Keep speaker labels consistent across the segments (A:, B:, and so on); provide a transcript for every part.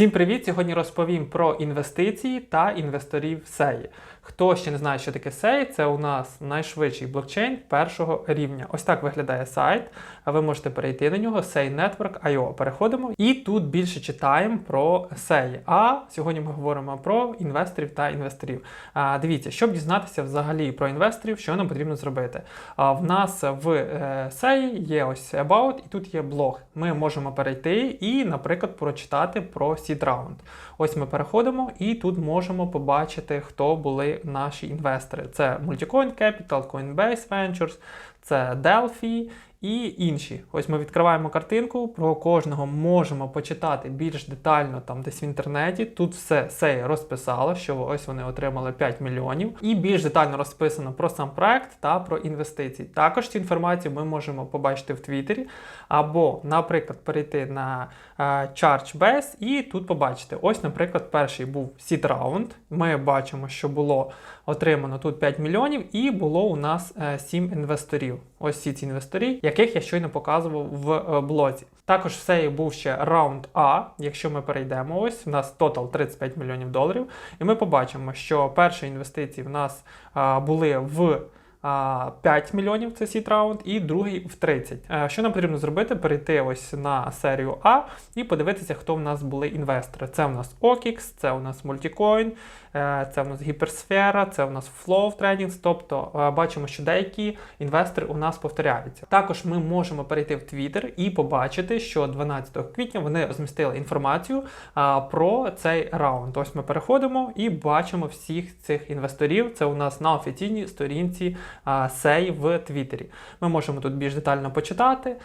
A: Всім привіт! Сьогодні розповім про інвестиції та інвесторів SEI. Хто ще не знає, що таке SEI, це у нас найшвидший блокчейн першого рівня. Ось так виглядає сайт. Ви можете перейти на нього SEI Network.io. Переходимо і тут більше читаємо про SEI. А сьогодні ми говоримо про інвесторів та інвесторів. А, дивіться, щоб дізнатися взагалі про інвесторів, що нам потрібно зробити. А, в нас в е, SEI є ось About, і тут є блог. Ми можемо перейти і, наприклад, прочитати про Seed раунд. Ось ми переходимо і тут можемо побачити, хто були наші інвестори. Це Multicoin Capital, Coinbase Ventures, це Delphi і інші. Ось ми відкриваємо картинку, про кожного можемо почитати більш детально там десь в інтернеті. Тут все все розписало, що ось вони отримали 5 мільйонів, і більш детально розписано про сам проект та про інвестиції. Також цю інформацію ми можемо побачити в Твіттері, або, наприклад, перейти на е, ChargeBase і тут побачити. Ось, наприклад, перший був Seed Round. Ми бачимо, що було отримано тут 5 мільйонів, і було у нас 7 інвесторів. Ось всі ці інвестори, яких я щойно показував в е, блозі. Також все був ще раунд А. Якщо ми перейдемо, ось в нас тотал 35 мільйонів доларів. І ми побачимо, що перші інвестиції в нас були в. 5 мільйонів це сіт раунд, і другий в 30. Е, що нам потрібно зробити? Перейти ось на серію А і подивитися, хто в нас були інвестори. Це у нас OKX, це у нас Multicoin, е, це у нас Гіперсфера, це у нас Flow Trading, Тобто е, бачимо, що деякі інвестори у нас повторяються. Також ми можемо перейти в Twitter і побачити, що 12 квітня вони розмістили інформацію про цей раунд. Ось ми переходимо і бачимо всіх цих інвесторів. Це у нас на офіційній сторінці. Сей в Твіттері. Ми можемо тут більш детально почитати.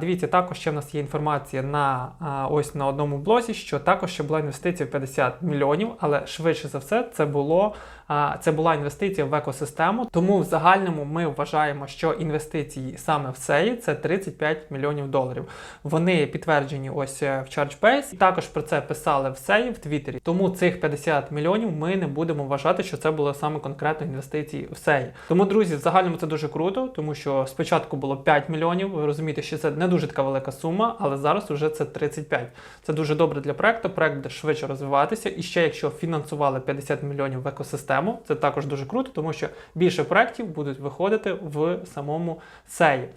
A: Дивіться, також ще в нас є інформація на ось на одному блозі, що також ще була інвестиція в 50 мільйонів, але швидше за все це було це була інвестиція в екосистему. Тому в загальному ми вважаємо, що інвестиції саме в сеї це 35 мільйонів доларів. Вони підтверджені ось е, в Chargebase. Також про це писали в сеї в Твіттері. Тому цих 50 мільйонів ми не будемо вважати, що це були саме конкретно інвестиції в сеї. Тому, друзі, в загальному це дуже круто, тому що спочатку було 5 мільйонів. Ви розумієте, що це не дуже така велика сума, але зараз вже це 35. Це дуже добре для проекту. Проект буде швидше розвиватися. І ще якщо фінансували 50 мільйонів в екосистему. Це також дуже круто, тому що більше проєктів будуть виходити в самому сеї.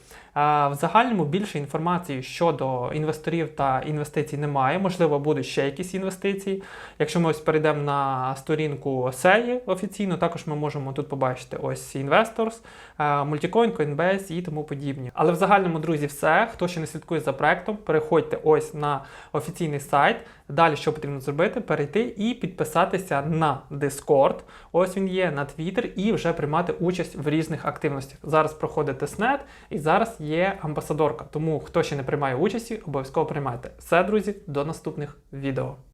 A: В загальному більше інформації щодо інвесторів та інвестицій немає. Можливо, будуть ще якісь інвестиції. Якщо ми ось перейдемо на сторінку SEI офіційно, також ми можемо тут побачити ось Investors, Multicoin, Coinbase і тому подібні. Але в загальному, друзі, все. Хто ще не слідкує за проектом, переходьте ось на офіційний сайт. Далі, що потрібно зробити, перейти і підписатися на Discord. Ось він є на Twitter і вже приймати участь в різних активностях. Зараз проходить тестнет і зараз є амбасадорка. Тому хто ще не приймає участі, обов'язково приймайте. Все, друзі, до наступних відео.